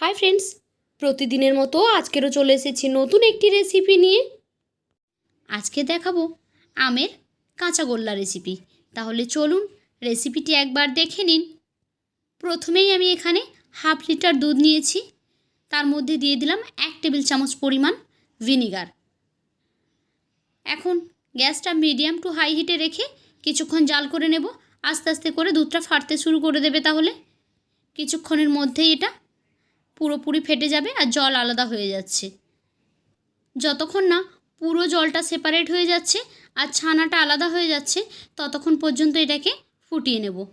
Hi friends প্রতিদিনের মতো আজকেরও চলে এসেছি নতুন একটি রেসিপি নিয়ে। আজকে দেখাবো আমের কাঁচা গোল্লা রেসিপি তাহলে চলুন রেসিপিটি একবার দেখে নিন। প্রথমেই আমি এখানে হাফ লিটার দুধ নিয়েছি। তার মধ্যে দিয়ে দিলাম এক টেবিল চামচ পরিমাণ ভিনিগার এখন গ্যাসটা মিডিয়াম টু হাই হিটে রেখে কিছুক্ষণ জাল করে নেব। আস্তে আস্তে করে দুধটা ফাটতে শুরু করে দেবে তাহলে। কিছুক্ষণের মধ্যেই এটা পুরোপুরি ফেটে যাবে আর জল আলাদা হয়ে যাচ্ছে। যতক্ষণ না পুরো জলটা সেপারেট হয়ে যাচ্ছে আর ছানাটা আলাদা হয়ে যাচ্ছে, ততক্ষণ পর্যন্ত এটাকে ফুটিয়ে নেব।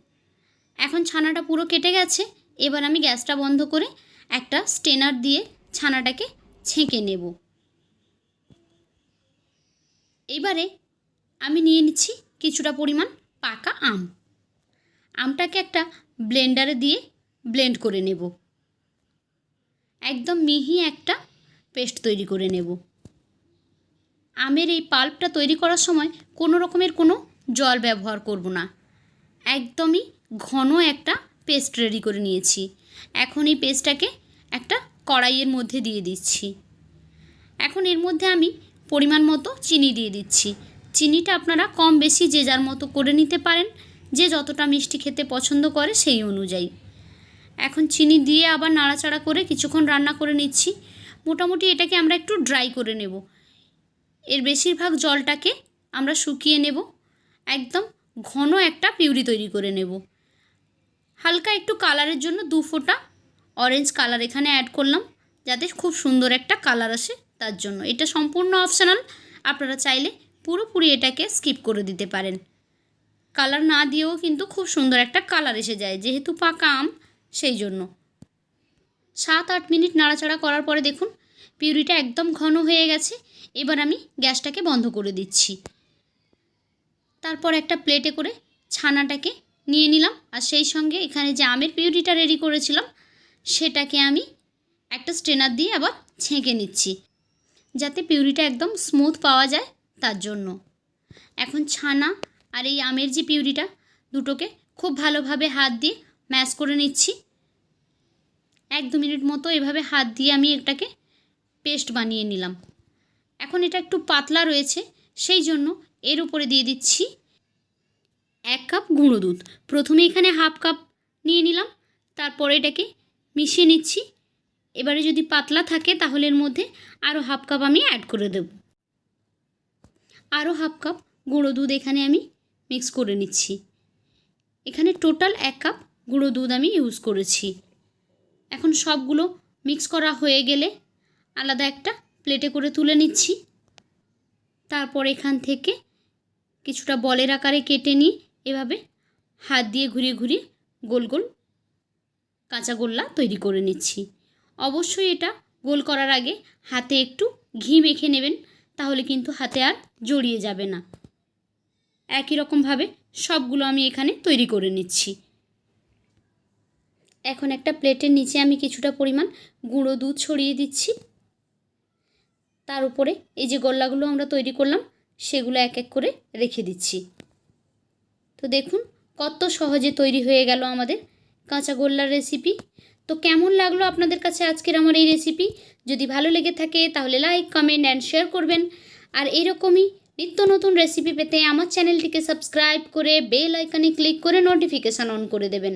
এখন ছানাটা পুরো কেটে গেছে, এবার আমি গ্যাসটা বন্ধ করে একটা স্টেনার দিয়ে ছানাটাকে ছেঁকে নেব। এবারে আমি নিয়ে নিচ্ছি কিছুটা পরিমাণ পাকা আম। আমটাকে একটা ব্লেন্ডারে দিয়ে ব্লেন্ড করে নেব। একদম মিহি একটা পেস্ট তৈরি করে নেব। আমের এই পাল্পটা তৈরি করার সময় কোনো রকমের কোনো জল ব্যবহার করব না। একদমই ঘন একটা পেস্ট রেডি করে নিয়েছি। এখন এই পেস্টটাকে একটা কড়াইয়ের মধ্যে দিয়ে দিচ্ছি। এখন এর মধ্যে আমি পরিমাণ মতো চিনি দিয়ে দিচ্ছি। চিনিটা আপনারা কম বেশি যে যার মতো করে নিতে পারেন, যে যতটা মিষ্টি খেতে পছন্দ করে সেই অনুযায়ী। এখন চিনি দিয়ে আবার নাড়াচাড়া করে কিছুক্ষণ রান্না করে নিচ্ছি। মোটামুটি এটাকে আমরা একটু ড্রাই করে নেব। এর বেশিরভাগ জলটাকে আমরা শুকিয়ে নেব। একদম ঘন একটা পিউরি তৈরি করে নেব। হালকা একটু কালারের জন্য দু ফোঁটা অরেঞ্জ কালার এখানে অ্যাড করলাম, যাতে খুব সুন্দর একটা কালার আসে তার জন্য। এটা সম্পূর্ণ অপশনাল আপনারা চাইলে পুরোপুরি এটাকে স্কিপ করে দিতে পারেন। কালার না দিয়েও কিন্তু খুব সুন্দর একটা কালার এসে যায়। যেহেতু পাকা আম সেই জন্য। সাত আট মিনিট নাড়াচাড়া করার পরে দেখুন, পিউরিটা একদম ঘন হয়ে গেছে। এবার আমি গ্যাসটাকে বন্ধ করে দিচ্ছি। তারপর একটা প্লেটে করে ছানাটাকে নিয়ে নিলাম। আর সেই সঙ্গে এখানে যে আমের পিউরিটা রেডি করেছিলাম, সেটাকে আমি একটা স্ট্রেনার দিয়ে আবার ছেঁকে নিচ্ছি, যাতে পিউরিটা একদম স্মুথ পাওয়া যায় তার জন্য। এখন ছানা আর এই আমের যে পিউরিটা, দুটোকে খুব ভালোভাবে হাত দিয়ে ম্যাশ করে নিচ্ছি। এক দু মিনিট মতো এভাবে হাত দিয়ে আমি এটাকে পেস্ট বানিয়ে নিলাম। এখন এটা একটু পাতলা রয়েছে, সেই জন্য এর উপরে দিয়ে দিচ্ছি এক কাপ গুঁড়ো দুধ। প্রথমে এখানে হাফ কাপ নিয়ে নিলাম, তারপরে এটাকে মিশিয়ে নিচ্ছি। এবারে যদি পাতলা থাকে তাহলে এর মধ্যে আরও হাফ কাপ আমি অ্যাড করে দেব। আরও হাফ কাপ গুঁড়ো দুধ এখানে আমি মিক্স করে নিচ্ছি। এখানে টোটাল এক কাপ গুঁড়ো দুধ আমি ইউজ করেছি। এখন সবগুলো মিক্স করা হয়ে গেলে আলাদা একটা প্লেটে করে তুলে নিচ্ছি। তারপর এখান থেকে কিছুটা বলের আকারে কেটে নিয়ে এভাবে হাত দিয়ে ঘুরিয়ে ঘুরিয়ে গোল গোল কাঁচা গোল্লা তৈরি করে নিচ্ছি। অবশ্যই এটা গোল করার আগে হাতে একটু ঘি মেখে নেবেন, তাহলে কিন্তু হাতে আর জড়িয়ে যাবে না। একই রকমভাবে সবগুলো আমি এখানে তৈরি করে নিচ্ছি। এখন একটা প্লেটের নিচে আমি কিছুটা পরিমাণ গুঁড়ো দুধ ছড়িয়ে দিচ্ছি। তার উপরে এই যে গোল্লাগুলো আমরা তৈরি করলাম, সেগুলো এক এক করে রেখে দিচ্ছি। তো দেখুন কত সহজে তৈরি হয়ে গেল আমাদের কাঁচা গোল্লার রেসিপি তো কেমন লাগল আপনাদের কাছে আজকের আমার এই রেসিপি যদি ভালো লেগে থাকে তাহলে লাইক কমেন্ট অ্যান্ড শেয়ার করবেন। আর এরকমই নিত্য নতুন রেসিপি পেতে আমার চ্যানেলটিকে সাবস্ক্রাইব করে বেল আইকনে ক্লিক করে নোটিফিকেশান অন করে দেবেন।